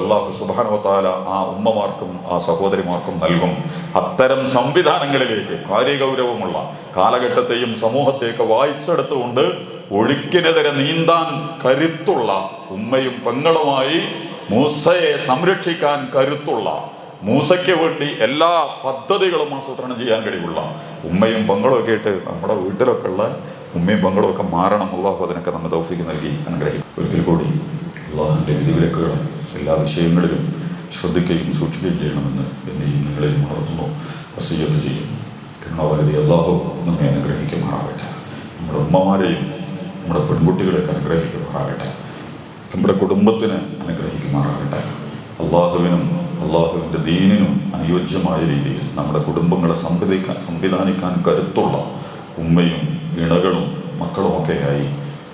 അള്ളാഹു സുബാനോത്താല ആ ഉമ്മമാർക്കും ആ സഹോദരിമാർക്കും നൽകും. അത്തരം സംവിധാനങ്ങളിലേക്ക് കാര്യഗൗരവമുള്ള കാലഘട്ടത്തെയും സമൂഹത്തെയൊക്കെ വായിച്ചെടുത്തുകൊണ്ട് ഒഴുക്കിനെതിരെ നീന്താൻ കരുത്തുള്ള ഉമ്മയും പെങ്ങളുമായി മൂസയെ സംരക്ഷിക്കാൻ കരുത്തുള്ള മൂസയ്ക്ക് വേണ്ടി എല്ലാ പദ്ധതികളും ആസൂത്രണം ചെയ്യാൻ കഴിവുള്ള ഉമ്മയും പെങ്ങളും ഒക്കെ ആയിട്ട് നമ്മുടെ വീട്ടിലൊക്കെ ഉള്ള ഉമ്മയും പെങ്ങളും ഒക്കെ മാറണം. അള്ളാഹു അതിനൊക്കെ നമ്മൾ തൗഫിക്ക് നൽകി. അനുഗ്രഹിക്കും ഒരിക്കൽ കൂടി അള്ളാഹുവിന്റെ വിധിവിലക്കുകൾ എല്ലാ വിഷയങ്ങളിലും ശ്രദ്ധിക്കുകയും സൂക്ഷിക്കുകയും ചെയ്യണമെന്ന് എന്നെയും നിങ്ങളെയും ഉണർത്തുന്നു വസീയത്ത് ചെയ്യും കരുണാവരതി അള്ളാഹു നമ്മെ അനുഗ്രഹിക്കുമാറാകട്ടെ. നമ്മുടെ ഉമ്മമാരെയും നമ്മുടെ പെൺകുട്ടികളെയൊക്കെ അനുഗ്രഹിക്കുമാറാകട്ടെ. നമ്മുടെ കുടുംബത്തിന് അനുഗ്രഹിക്കുമാറാകട്ടെ. അള്ളാഹുവിനും അള്ളാഹുവിന്റെ ദീനിനും അനുയോജ്യമായ രീതിയിൽ നമ്മുടെ കുടുംബങ്ങളെ സംവിധിക്കാൻ സംവിധാനിക്കാൻ കരുത്തുള്ള ഉമ്മയും ഇണകളും മക്കളുമൊക്കെയായി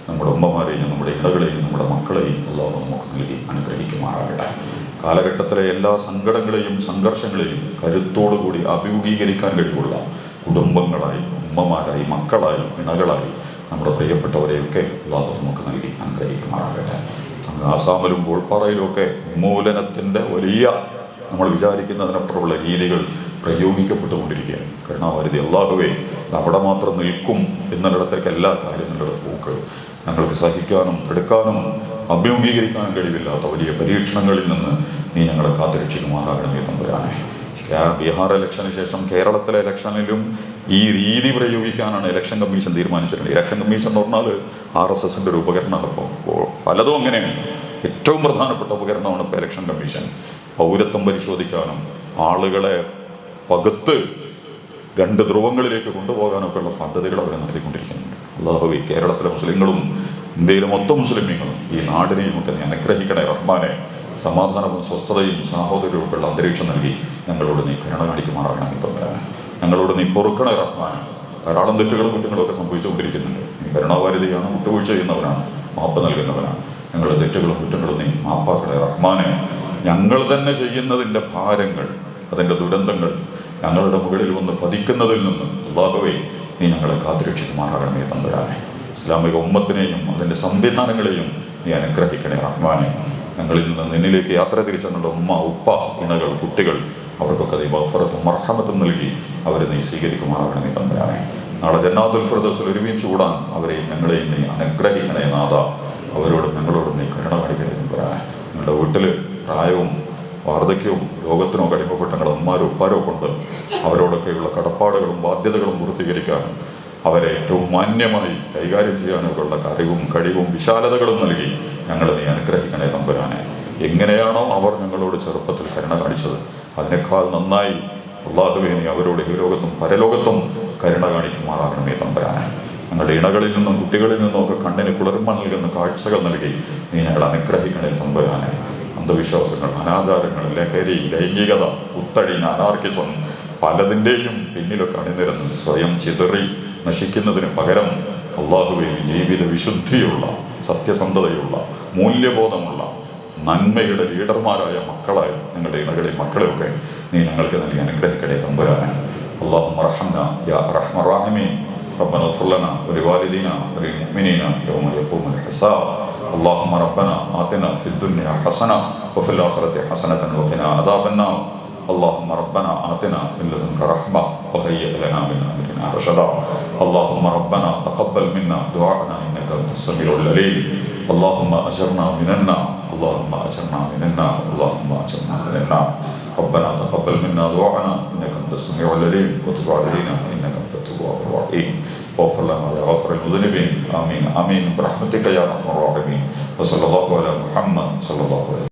നമ്മുടെ ഉമ്മമാരെയും നമ്മുടെ ഇണകളെയും നമ്മുടെ മക്കളെയും അള്ളാഹു നമുക്ക് നൽകി അനുഗ്രഹിക്കുമാറാകട്ടെ. കാലഘട്ടത്തിലെ എല്ലാ സങ്കടങ്ങളെയും സംഘർഷങ്ങളെയും കരുത്തോടുകൂടി അഭിമുഖീകരിക്കാൻ കഴിവുള്ള കുടുംബങ്ങളായി ഉമ്മമാരായി മക്കളായി ഇണകളായി നമ്മുടെ പ്രിയപ്പെട്ടവരെയൊക്കെ അള്ളാഹു നമുക്ക് നൽകി അനുഗ്രഹിക്കുമാറാകട്ടെ. അങ്ങ് ആസാമിലും ഗോൾപ്പാറയിലുമൊക്കെ ഉന്മൂലനത്തിന്റെ വലിയ നമ്മൾ വിചാരിക്കുന്നതിനപ്പുറമുള്ള രീതികൾ പ്രയോഗിക്കപ്പെട്ടുകൊണ്ടിരിക്കുകയാണ്. കരുണാവാരുതി അള്ളാഹുവേ അവിടെ മാത്രം നിൽക്കും എന്നിടത്തേക്ക് എല്ലാ കാര്യങ്ങളുടെ പോക്ക്. ഞങ്ങൾക്ക് സഹിക്കാനും എടുക്കാനും അഭിമുഖീകരിക്കാനും കഴിവില്ലാത്ത വലിയ പരീക്ഷണങ്ങളിൽ നിന്ന് നീ ഞങ്ങളെ കാത്തിരക്ഷിക്കുമാറാകണമേ തമ്പുരാനെ. ബീഹാർ ഇലക്ഷന് ശേഷം കേരളത്തിലെ ഇലക്ഷനിലും ഈ രീതി പ്രയോഗിക്കാനാണ് ഇലക്ഷൻ കമ്മീഷൻ തീരുമാനിച്ചിട്ടുള്ളത്. ഇലക്ഷൻ കമ്മീഷൻ എന്ന് പറഞ്ഞാൽ ആർ എസ് എസിന്റെ ഒരു ഉപകരണമാണ് ഇപ്പോൾ പലതും അങ്ങനെയാണ്. ഏറ്റവും പ്രധാനപ്പെട്ട ഉപകരണമാണ് ഇപ്പോൾ ഇലക്ഷൻ കമ്മീഷൻ പൗരത്വം പരിശോധിക്കാനും ആളുകളെ പകുത്ത് രണ്ട് ധ്രുവങ്ങളിലേക്ക് കൊണ്ടുപോകാനൊക്കെ ഉള്ള സാധ്യതകൾ അവർ നടത്തിക്കൊണ്ടിരിക്കുന്നുണ്ട്. അള്ളാഹുബി കേരളത്തിലെ മുസ്ലിങ്ങളും ഇന്ത്യയിലെ മൊത്തം മുസ്ലിമീങ്ങളും ഈ നാടിനെയും ഒക്കെ അനുഗ്രഹിക്കണേ റഹ്മാനെ. സമാധാനവും സ്വസ്ഥതയും സാഹോദര്യവും ഒക്കെ ഉള്ള അന്തരീക്ഷം നൽകി. ഞങ്ങളോട് നീ കരുണ കാണിക്കുമാറാകണം നീ തമ്പുരാനെ ഞങ്ങളോട് നീ പൊറുക്കണ റഹ്മാനെ. ധാരാളം തെറ്റുകളും കുറ്റങ്ങളും ഒക്കെ സംഭവിച്ചുകൊണ്ടിരിക്കുന്നുണ്ട്. നീ കരുണാവാരിതയാണ് വിട്ടുവീഴ്ച ചെയ്യുന്നവനാണ് മാപ്പ് നൽകുന്നവനാണ്. ഞങ്ങളുടെ തെറ്റുകളും കുറ്റങ്ങളും നീ മാപ്പാക്കണേ റഹ്മാനെ. ഞങ്ങൾ തന്നെ ചെയ്യുന്നതിന്റെ ഭാരങ്ങൾ അതിന്റെ ദുരന്തങ്ങൾ ഞങ്ങളുടെ മുകളിൽ വന്ന് പതിക്കുന്നതിൽ നിന്ന് അള്ളാഹുവേ നീ ഞങ്ങളെ കാത്തുരക്ഷിക്കുമാറാകണമേ തമ്പുരാനെ. ഇസ്ലാമിക ഉമ്മത്തിനെയും അതിന്റെ സംവിധാനങ്ങളെയും നീ അനുഗ്രഹിക്കണേ റഹ്മാനെ. ഞങ്ങളിൽ നിന്ന് നിന്നിലേക്ക് യാത്ര തിരിച്ചെന്നുള്ള ഉമ്മ ഉപ്പ ഇണകൾ കുട്ടികൾ അവർക്കൊക്കെ നീ ബഫറത്തും മർഹമത്തും നൽകി അവരെ നീ സ്വീകരിക്കുമാറാകണമേ തമ്പുരാനെ. നാളെ ജന്നാത്തുൽ ഫിർദൗസിൽ ഒരുമിച്ച് കൂടാൻ അവരെയും ഞങ്ങളെയും നീ അനുഗ്രഹിക്കണേ നാഥ. അവരോടും ഞങ്ങളോടും നീ കരുണ കാണിക്കണേ തമ്പുരാനെ. ഞങ്ങളുടെ വീട്ടിൽ പ്രായവും വാർദ്ധക്യവും രോഗത്തിനോ കടിമപ്പെട്ട ഞങ്ങളുടെ ഉമ്മാരോ ഉപ്പാരോ കൊണ്ട് അവരോടൊക്കെയുള്ള കടപ്പാടുകളും ബാധ്യതകളും പൂർത്തീകരിക്കാനും അവരെ ഏറ്റവും മാന്യമായി കൈകാര്യം ചെയ്യാനൊക്കെയുള്ള കഴിവും കഴിവും വിശാലതകളും നൽകി ഞങ്ങളെ നീ അനുഗ്രഹിക്കണേ തമ്പുരാനെ. എങ്ങനെയാണോ അവർ ഞങ്ങളോട് ചെറുപ്പത്തിൽ കരുണ കാണിച്ചത്. അതിനേക്കാൾ നന്നായി അള്ളാഹുവെ നീ അവരോട് ഈ ലോകത്തും പരലോകത്തും കരുണ കാണിക്കുമാറാകണമേ തമ്പരാനെ. ഞങ്ങളുടെ ഇണകളിൽ നിന്നും കുട്ടികളിൽ നിന്നും ഒക്കെ കണ്ണിന് കുളിർമ നൽകുന്ന കാഴ്ചകൾ നൽകി നീ ഞങ്ങളെ അനുഗ്രഹിക്കണേ തമ്പരാനെ. അന്ധവിശ്വാസങ്ങൾ അനാചാരങ്ങൾ ലഹരി ലൈംഗികത കുത്തഴി അനാർക്കിസം പലതിന്റെയും പിന്നിലൊക്കെ അണിനിരന്ന് സ്വയം ചിതറി നശിക്കുന്നതിന് പകരം അള്ളാഹുവെ ജീവിത വിശുദ്ധിയുള്ള സത്യസന്ധതയുള്ള മൂല്യബോധമുള്ള നന്മയുടെ ലീഡർമാരായ മക്കളായ ഞങ്ങളുടെ ഇണകളെ മക്കളെയൊക്കെ നീ ഞങ്ങൾക്ക് നൽകി അനുഗ്രഹിക്കണേ തമ്പുരാനെ അള്ളാഹു റഹ്മന യാ റഹ്മ റാഹിമീൻ ربنا اغفر لنا ولوالدينا وللمؤمنين يوم يقوم الحساب اللهم ربنا آتنا في الدنيا حسنة وفي الآخرة حسنة وقنا عذاب النار اللهم ربنا آتنا من لدنك رحمة وهيئ لنا من أمرنا رشدا اللهم ربنا تقبل منا دعاءنا إنك أنت السميع العليم اللهم أجرنا من النار اللهم أجرنا من النار اللهم أجرنا من النار ربنا تقبل منا دعاءنا إنك أنت السميع العليم. وتب علينا إنك أنت التواب الرحيم. واغفر لنا يا غافر المذنبين. آمين آمين. برحمتك يا أرحم الراحمين. وصلى الله على محمد صلى الله عليه وسلم